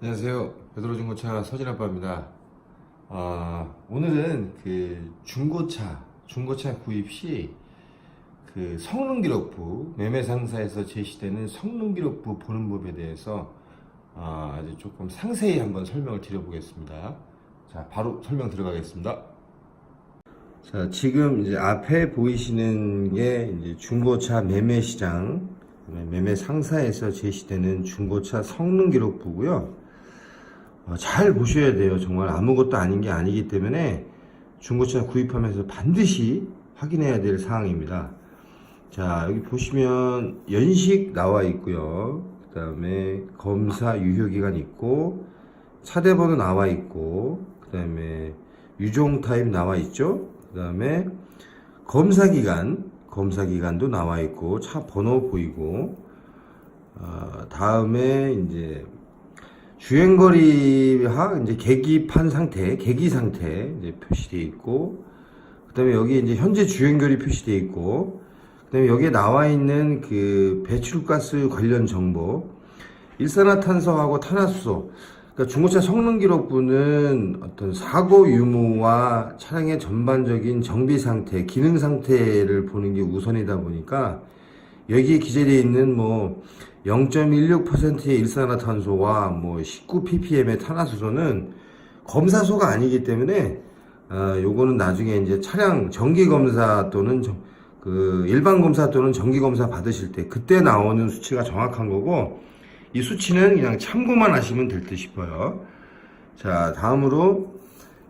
안녕하세요. 베드로 중고차 서진 아빠입니다. 아, 오늘은 그 중고차, 중고차 구입 시 그 성능 기록부, 매매 상사에서 제시되는 성능 기록부 보는 법에 대해서 아, 아주 조금 상세히 한번 설명을 드려보겠습니다. 자, 바로 설명 들어가겠습니다. 자, 지금 이제 앞에 보이시는 게 이제 중고차 매매 시장, 매매 상사에서 제시되는 중고차 성능 기록부고요. 어, 잘 보셔야 돼요. 정말 아무것도 아닌 게 아니기 때문에 중고차 구입하면서 반드시 확인해야 될 사항입니다. 자, 여기 보시면 연식 나와 있고요. 그 다음에 검사 유효기간 있고, 차대번호 나와 있고, 그 다음에 유종 타입 나와 있죠. 그 다음에 검사 기간, 검사 기간도 나와 있고, 차 번호 보이고, 어, 다음에 이제 주행거리와 이제 계기판 상태, 계기 상태 이제 표시되어 있고, 그 다음에 여기 이제 현재 주행거리 표시되어 있고, 그 다음에 여기에 나와 있는 그 배출가스 관련 정보, 일산화탄소하고 탄화수소, 그러니까 중고차 성능 기록부는 어떤 사고 유무와 차량의 전반적인 정비 상태, 기능 상태를 보는 게 우선이다 보니까 여기에 기재되어 있는 뭐 0.16%의 일산화탄소와 뭐 19ppm의 탄화수소는 검사소가 아니기 때문에 어, 요거는 나중에 이제 차량 정기 검사 또는 정- 그 일반 검사 또는 정기 검사 받으실 때 그때 나오는 수치가 정확한 거고 이 수치는 그냥 참고만 하시면 될 듯 싶어요. 자, 다음으로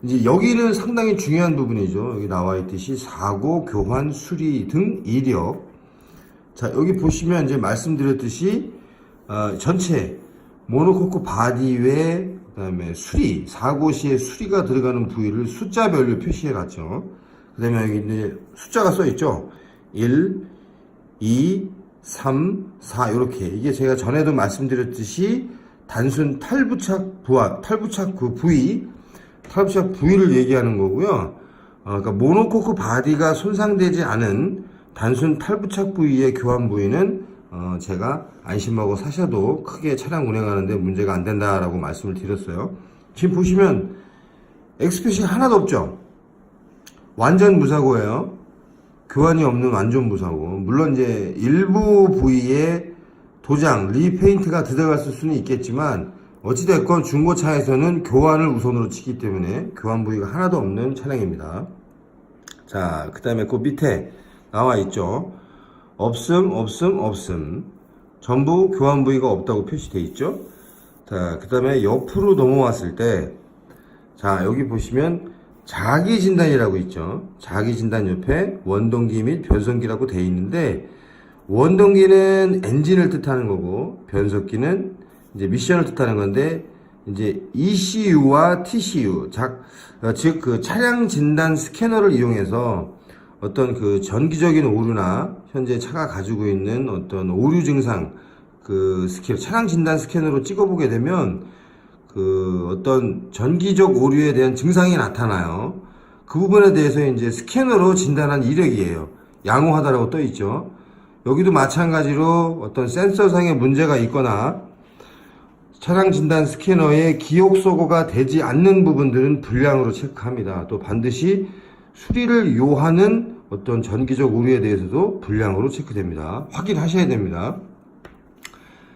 이제 여기는 상당히 중요한 부분이죠. 여기 나와 있듯이 사고, 교환, 수리 등 이력. 자, 여기 보시면 이제 말씀드렸듯이 어, 전체 모노코크 바디 외 그다음에 수리, 사고 시에 수리가 들어가는 부위를 숫자별로 표시해 놨죠. 그다음에 여기 이제 숫자가 써 있죠. 1, 2, 3, 4 이렇게 이게 제가 전에도 말씀드렸듯이 단순 탈부착 부하, 탈부착 그 부위, 탈부착 부위를 얘기하는 거고요. 어, 그러니까 모노코크 바디가 손상되지 않은 단순 탈부착 부위의 교환 부위는 어, 제가 안심하고 사셔도 크게 차량 운행하는데 문제가 안 된다라고 말씀을 드렸어요. 지금 보시면 엑스핏이 하나도 없죠. 완전 무사고예요. 교환이 없는 완전 무사고. 물론 이제 일부 부위에 도장, 리페인트가 들어갔을 수는 있겠지만 어찌됐건 중고차에서는 교환을 우선으로 치기 때문에 교환 부위가 하나도 없는 차량입니다. 자, 그 다음에 그 밑에 나와 있죠. 없음, 없음, 없음. 전부 교환 부위가 없다고 표시되어 있죠. 자, 그 다음에 옆으로 넘어왔을 때, 자, 여기 보시면 자기 진단이라고 있죠. 자기 진단 옆에 원동기 및 변속기라고 되어 있는데, 원동기는 엔진을 뜻하는 거고, 변속기는 이제 미션을 뜻하는 건데, 이제 ECU와 TCU, 작, 어, 즉, 그 차량 진단 스캐너를 이용해서 어떤 그 전기적인 오류나 현재 차가 가지고 있는 어떤 오류 증상, 그 스캐, 차량 진단 스캐너로 찍어보게 되면 그 어떤 전기적 오류에 대한 증상이 나타나요. 그 부분에 대해서 이제 스캐너로 진단한 이력이에요. 양호하다라고 떠 있죠. 여기도 마찬가지로 어떤 센서상의 문제가 있거나 차량 진단 스캐너에 기억 소거가 되지 않는 부분들은 불량으로 체크합니다. 또 반드시 수리를 요하는 어떤 전기적 오류에 대해서도 불량으로 체크됩니다. 확인하셔야 됩니다.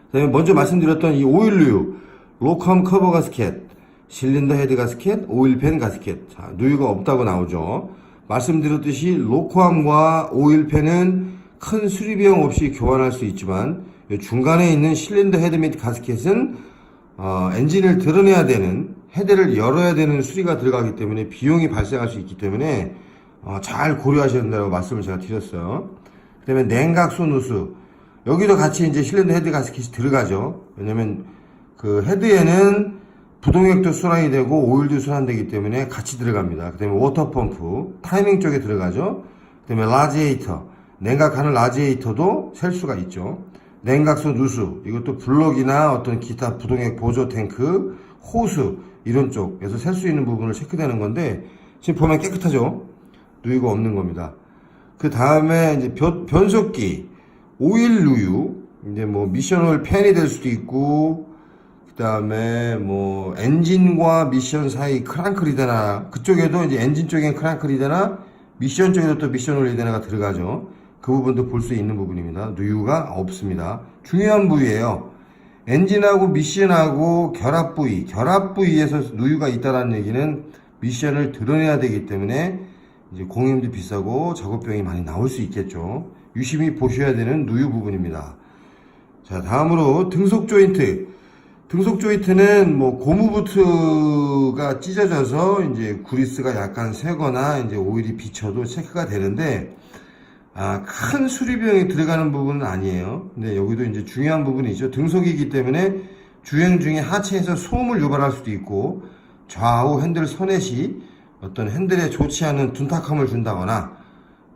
그다음에 먼저 말씀드렸던 이 오일류, 로컴 커버 가스켓, 실린더 헤드 가스켓, 오일팬 가스켓. 자, 누유가 없다고 나오죠. 말씀드렸듯이 로코암과 오일팬은 큰 수리 비용 없이 교환할 수 있지만 이 중간에 있는 실린더 헤드 및 가스켓은 어, 엔진을 드러내야 되는 헤드를 열어야 되는 수리가 들어가기 때문에 비용이 발생할 수 있기 때문에 어, 잘 고려하셔야 된다고 말씀을 제가 드렸어요. 그 다음에 냉각수 누수. 여기도 같이 이제 실린더 헤드 가스켓이 들어가죠. 왜냐면 그 헤드에는 부동액도 순환이 되고 오일도 순환되기 때문에 같이 들어갑니다. 그 다음에 워터펌프, 타이밍 쪽에 들어가죠. 그 다음에 라지에이터, 냉각하는 라지에이터도 셀 수가 있죠. 냉각수 누수, 이것도 블럭이나 어떤 기타 부동액 보조 탱크, 호수, 이런 쪽에서 셀 수 있는 부분을 체크되는 건데, 지금 보면 깨끗하죠? 누유가 없는 겁니다. 그 다음에 이제 변, 변속기, 오일 누유, 이제 뭐 미션 오일 팬이 될 수도 있고, 그 그다음에 뭐 엔진과 미션 사이 크랑크 리더나 그쪽에도 이제 엔진 쪽엔 크랑크 리더나 미션 쪽에도 또 미션 올 리더나가 들어가죠. 그 부분도 볼 수 있는 부분입니다. 누유가 없습니다. 중요한 부위예요. 엔진하고 미션하고 결합 부위, 결합 부위에서 누유가 있다라는 얘기는 미션을 드러내야 되기 때문에 이제 공임도 비싸고 작업비용이 많이 나올 수 있겠죠. 유심히 보셔야 되는 누유 부분입니다. 자, 다음으로 등속 조인트. 등속 조인트는 뭐 고무 부트가 찢어져서 이제 구리스가 약간 새거나 이제 오일이 비쳐도 체크가 되는데 아, 큰 수리비용이 들어가는 부분은 아니에요. 근데 여기도 이제 중요한 부분이죠. 등속이기 때문에 주행 중에 하체에서 소음을 유발할 수도 있고 좌우 핸들 소넷이 어떤 핸들에 좋지 않은 둔탁함을 준다거나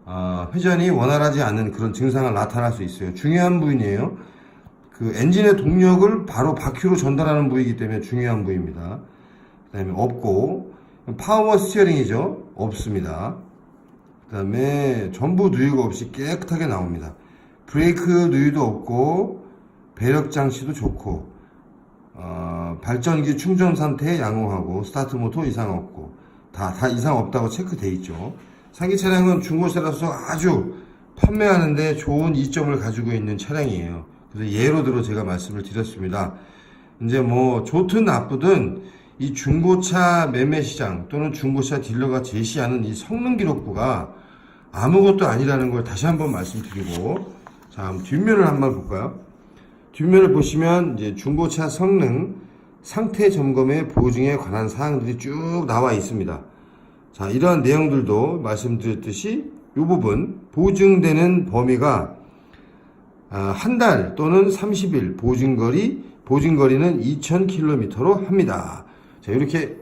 어, 회전이 원활하지 않은 그런 증상을 나타날 수 있어요. 중요한 부분이에요. 그 엔진의 동력을 바로 바퀴로 전달하는 부위이기 때문에 중요한 부위입니다. 그 다음에 없고 파워 스티어링이죠. 없습니다. 그 다음에 전부 누유가 없이 깨끗하게 나옵니다. 브레이크 누유도 없고 배력 장치도 좋고 어, 발전기 충전 상태에 양호하고 스타트 모터 이상 없고 다, 다 이상 없다고 체크돼 있죠. 상기 차량은 중고차라서 아주 판매하는데 좋은 이점을 가지고 있는 차량이에요. 그래서 예로 들어 제가 말씀을 드렸습니다. 이제 뭐 좋든 나쁘든 이 중고차 매매 시장 또는 중고차 딜러가 제시하는 이 성능 기록부가 아무것도 아니라는 걸 다시 한번 말씀드리고 자 뒷면을 한번 볼까요? 뒷면을 보시면 이제 중고차 성능 상태 점검의 보증에 관한 사항들이 쭉 나와 있습니다. 자 이러한 내용들도 말씀드렸듯이 이 부분 보증되는 범위가 아, 한달 또는 30일 보증거리, 보증거리는 2,000km로 합니다. 자, 이렇게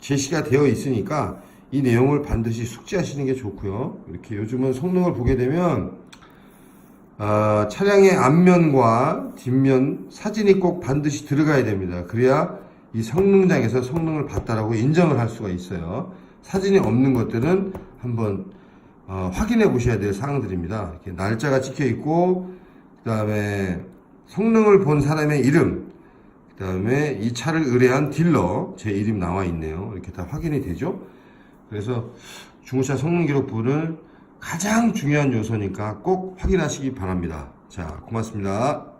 제시가 되어 있으니까 이 내용을 반드시 숙지하시는 게 좋고요. 이렇게 요즘은 성능을 보게 되면 아, 차량의 앞면과 뒷면 사진이 꼭 반드시 들어가야 됩니다. 그래야 이 성능장에서 성능을 봤다라고 인정을 할 수가 있어요. 사진이 없는 것들은 한번 어, 확인해 보셔야 될 사항들입니다. 이렇게 날짜가 찍혀 있고 그 다음에 성능을 본 사람의 이름, 그 다음에 이 차를 의뢰한 딜러, 제 이름 나와 있네요. 이렇게 다 확인이 되죠. 그래서 중고차 성능 기록부는 가장 중요한 요소니까 꼭 확인하시기 바랍니다. 자, 고맙습니다.